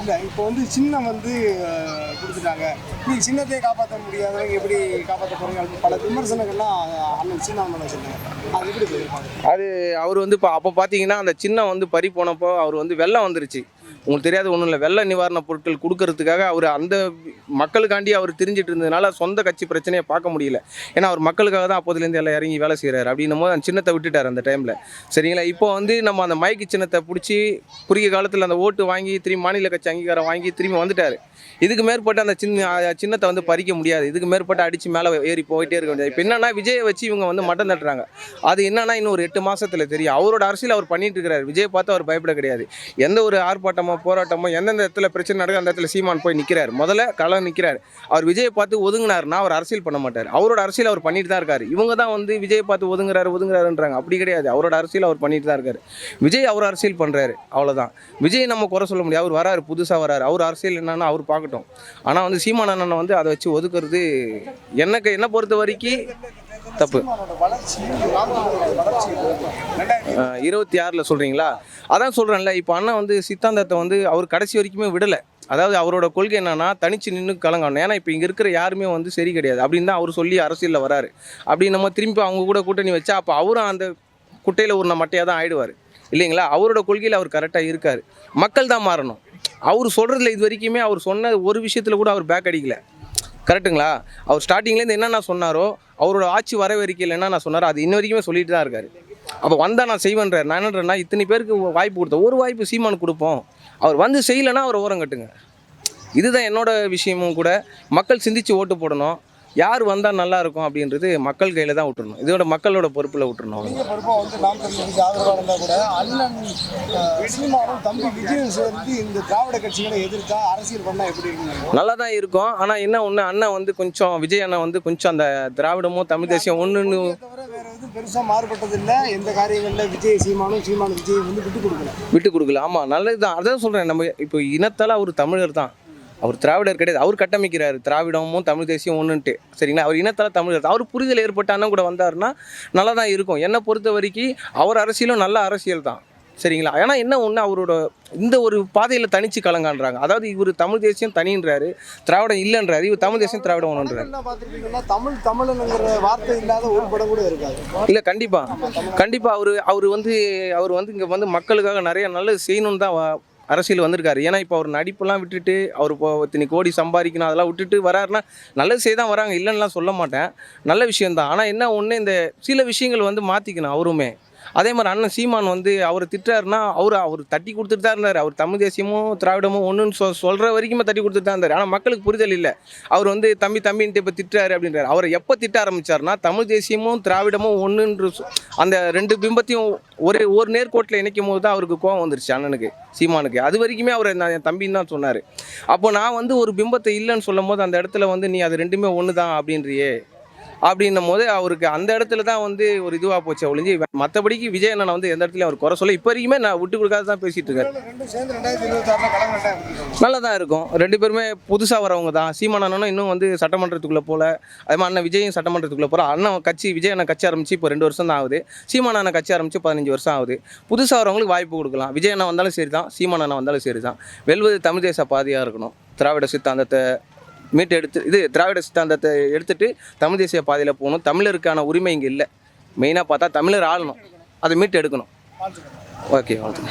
இல்லை இப்போ வந்து சின்னம் வந்து கொடுத்துட்டாங்க. நீ சின்னத்தையே காப்பாற்ற முடியாதவங்க எப்படி காப்பாற்ற போகிறீங்க அப்படின்னு பல விமர்சனங்கள்லாம் அண்ணன் சின்னம் தான் சொன்னாங்க அது எப்படி அது அவர் வந்து இப்போ அப்போ பார்த்தீங்கன்னா அந்த சின்னம் வந்து பறி போனப்போ அவர் வந்து வெள்ளம் வந்துருச்சு. உங்களுக்கு தெரியாத ஒன்றும் இல்லை. வெள்ள நிவாரணப் பொருட்கள் கொடுக்கறதுக்காக அவர் அந்த மக்களுக்காண்டி அவர் தெரிஞ்சிட்டு இருந்ததுனால சொந்த கட்சி பிரச்சனையை பார்க்க முடியல. ஏன்னா அவர் மக்களுக்காக தான் அப்போதுலேருந்து எல்லாம் இறங்கி வேலை செய்கிறாரு அப்படின்னும் போது அந்த சின்னத்தை விட்டுட்டார் அந்த டைமில் சரிங்களா? இப்போ வந்து நம்ம அந்த மயக்கு சின்னத்தை பிடிச்சி குறுகிய காலத்தில் அந்த ஓட்டு வாங்கி திரும்பி மாநில கட்சி அங்கீகாரம் வாங்கி திரும்பி வந்துட்டார். இதுக்கு மேற்பட்டு அந்த சின்ன சின்னத்தை வந்து பறிக்க முடியாது. இதுக்கு மேற்பட்டு அடித்து மேலே ஏறி போயிட்டே இருக்க முடியாது. இப்போ என்னன்னா விஜயை வச்சு இவங்க வந்து மட்டம் தட்டுறாங்க. அது என்னன்னா இன்னும் ஒரு எட்டு மாதத்தில் தெரியும். அவரோட அரசியல் அவர் பண்ணிட்டு இருக்கிறார். விஜய் பார்த்து அவர் பயப்பட கிடையாது. எந்த ஒரு ஆர்ப்பாட்டம் போராட்டமோ எந்தெந்த இடத்துல பிரச்சனை நடக்குது அந்த இடத்துல சீமான் போய் நிற்கிறார் முதல்ல களம் நிற்கிறார் அவர் விஜயை பார்த்து ஒதுங்கினார்னா அவர் அரசியல் பண்ண மாட்டார். அவரோட அரசியல் அவர் பண்ணிட்டு தான் இருக்காரு. இவங்க தான் வந்து விஜயை பார்த்து ஒதுங்குறாரு ஒதுங்குறாருன்றாங்க. அப்படி கிடையாது. அவரோட அரசியல் அவர் பண்ணிட்டு தான் இருக்காரு. விஜய் அவர் அரசியல் பண்ணுறாரு அவ்வளோதான் விஜய் நம்ம குறை சொல்ல முடியாது. அவர் வராரு புதுசாக வராரு. அவர் அரசியல் என்னன்னா அவர் பார்க்கட்டும். ஆனால் வந்து சீமான் அண்ணனை வந்து அதை வச்சு ஒதுக்குறது எனக்கு என்னை பொறுத்த வரைக்கும் தப்பு. வளர்ச்சி வளர்ச்சி இருபத்தி ஆறில் சொல்கிறீங்களா அதான் சொல்கிறேன்ல இப்போ அண்ணன் வந்து சித்தாந்தத்தை வந்து அவர் கடைசி வரைக்குமே விடலை. அதாவது அவரோட கொள்கை என்னன்னா தனிச்சு நின்று கலங்கணும். ஏன்னா இப்போ இங்கே இருக்கிற யாருமே வந்து சரி கிடையாது. அப்படின்னு தான் அவர் சொல்லி அரசியலில் வராரு. அப்படி நம்ம திரும்பி அவங்க கூட கூட்டணி வச்சா அப்போ அவரும் அந்த குட்டையில் ஒரு மட்டையாக தான் ஆயிடுவார். இல்லைங்களா? அவரோட கொள்கையில் அவர் கரெக்டாக இருக்கார். மக்கள் தான் மாறணும். அவர் சொல்கிறதுல இது வரைக்குமே அவர் சொன்ன ஒரு விஷயத்தில் கூட அவர் பேக் அடிக்கல. கரெக்ட்டுங்களா அவர் ஸ்டார்டிங்லேருந்து என்னென்ன சொன்னாரோ அவரோட ஆட்சி வரவேற்கையில் என்னென்ன சொன்னாரோ. அது இன்ன வரைக்குமே சொல்லிட்டு தான் இருக்காரு. அப்போ வந்தால் நான் செய்வேன்றார். நான் என்னன்றேன்னா இத்தனை பேருக்கு வாய்ப்பு கொடுத்தேன் ஒரு வாய்ப்பு சீமான் கொடுப்போம். அவர் வந்து செய்யலைன்னா அவர் ஓரம் கட்டுங்க. இதுதான் என்னோட விஷயமும் கூட. மக்கள் சிந்திச்சு ஓட்டு போடணும். யார் வந்தால் நல்லா இருக்கும் அப்படின்றது மக்கள் கையில் தான் விட்டுறணும். இதோட மக்களோட பொறுப்பில் விட்டுறணும் சீமானும் நல்லா தான் இருக்கும். ஆனால் என்ன ஒன்று அண்ணன் வந்து கொஞ்சம் விஜய் அண்ணன் வந்து கொஞ்சம் அந்த திராவிடமும் தமிழ் தேசியம் ஒன்றுன்னு தவிர வேற எதுவும் பெருசா மாறுபட்டது இல்ல எந்த காரியங்கள்ல விஜய் சீமானும் சீமான் விஜய் வந்து விட்டு கொடுக்கல. விட்டு கொடுக்கல. ஆமாம் நல்லது தான் அதான் சொல்கிறேன் நம்ம இப்போ இனத்தால் அவர் தமிழர் தான். அவர் திராவிடர் கிடையாது. அவர் கட்டமைக்கிறாரு. திராவிடமும் தமிழ் தேசியம் ஒன்றுன்ட்டு சரிங்களா? அவர் இனத்தால் தமிழர் அவர் புரிதல் ஏற்பட்ட அண்ணன் கூட வந்தாருன்னா நல்லா தான் இருக்கும். என்னை பொறுத்த வரைக்கும் அவர் அரசியலும் நல்ல அரசியல் தான். சரிங்களா? ஏன்னா என்ன ஒன்று அவரோட இந்த ஒரு பாதையில் தனிச்சு கலங்கான்றாங்க. அதாவது இவர் தமிழ் தேசியம் தனின்றாரு திராவிடம் இல்லைன்றாரு. இவர் தமிழ் தேசியம் திராவிடம் ஒன்றுன்றாரு தமிழ் தமிழனுங்கிற வார்த்தை இல்லாத ஒரு படம் கூட இருக்காது. இல்லை கண்டிப்பாக கண்டிப்பாக அவர் அவர் வந்து அவர் வந்து இங்கே வந்து மக்களுக்காக நிறைய நல்லது செய்யணும்னு தான் அரசியல் வந்திருக்காரு. ஏன்னா இப்போ அவர் நடிப்பெல்லாம் விட்டுட்டு அவர் இப்போ இத்தனை கோடி சம்பாதிக்கணும் அதெல்லாம் விட்டுட்டு வராருன்னா நல்லது செய்ய தான் வராங்க இல்லைன்னுலாம் சொல்ல மாட்டேன். நல்ல விஷயம்தான். ஆனால் என்ன ஒன்று இந்த சில விஷயங்கள் வந்து மாற்றிக்கணும் அவருமே. அதே மாதிரி அண்ணன் சீமான் வந்து அவர் திட்டாருன்னா அவர் அவர் தட்டி கொடுத்துட்டு தான் இருந்தார். அவர் தமிழ் தேசியமும் திராவிடமும் ஒன்றுன்னு சொ சொல்கிற வரைக்குமே தட்டி கொடுத்துட்டு தான் இருந்தார். ஆனால் மக்களுக்கு புரிதல் இல்லை. அவர் வந்து தம்பி தம்பின்ட்டு இப்போ திட்டுறாரு அப்படின்றாரு. அவரை எப்போ திட்ட ஆரம்பித்தார்னா தமிழ் தேசியமும் திராவிடமும் ஒன்றுன்ற அந்த ரெண்டு பிம்பத்தையும் ஒரே ஒரு நேர்கோட்டில் இணைக்கும் போது தான் அவருக்கு கோவம் வந்துருச்சு அண்ணனுக்கு சீமானுக்கு. அது வரைக்குமே அவர் நான் என் தம்பின்னு தான் சொன்னார். அப்போ நான் வந்து ஒரு பிம்பத்தை இல்லைன்னு சொல்லும் போது அந்த இடத்துல வந்து நீ அது ரெண்டுமே ஒன்று தான் அப்படின்றியே. அப்படின்னும் போது அவருக்கு அந்த இடத்துல தான் வந்து ஒரு இதுவாக போச்சு ஒழிஞ்சு. மற்றபடிக்கு விஜய் அண்ணனை வந்து எந்த இடத்துலையும் அவர் குறை சொல்ல இப்போ வரைக்குமே நான் விட்டு கொடுக்காத தான் பேசிகிட்டு இருக்காரு இருக்கும்? நல்லா தான் இருக்கும். ரெண்டு பேருமே புதுசாக வரவங்க தான். சீமான் அண்ணனும் இன்னும் வந்து சட்டமன்றத்துக்குள்ளே போல. அதே மாதிரி அண்ணன் விஜயும் சட்டமன்றத்துக்குள்ளே போகிற அண்ணன் கட்சி விஜய் அண்ணன் கட்சி ஆரம்பிச்சு இப்போ ரெண்டு வருஷம் தான் ஆகுது. சீமான் அண்ணன் கட்சி ஆரம்பிச்சு பதினஞ்சு வருஷம் ஆகுது. புதுசாக வரவங்களுக்கு வாய்ப்பு கொடுக்கலாம். விஜய் அண்ணன் வந்தாலும் சரி தான் சீமான் அண்ணன் வந்தாலும் சரி தான் வெல்வது தமிழ் தேச பாதையாக இருக்கணும். திராவிட சித்தாந்தத்தை மீட்டு எடுத்து இது திராவிட சித்தாந்தத்தை எடுத்துட்டு தமிழ் தேசிய பாதையில் போகணும். தமிழருக்கான உரிமை இங்கே இல்லை. மெயினாக பார்த்தா தமிழர் ஆளணும். அதை மீட்டு எடுக்கணும். ஓகே வாழ்த்துக்கள்.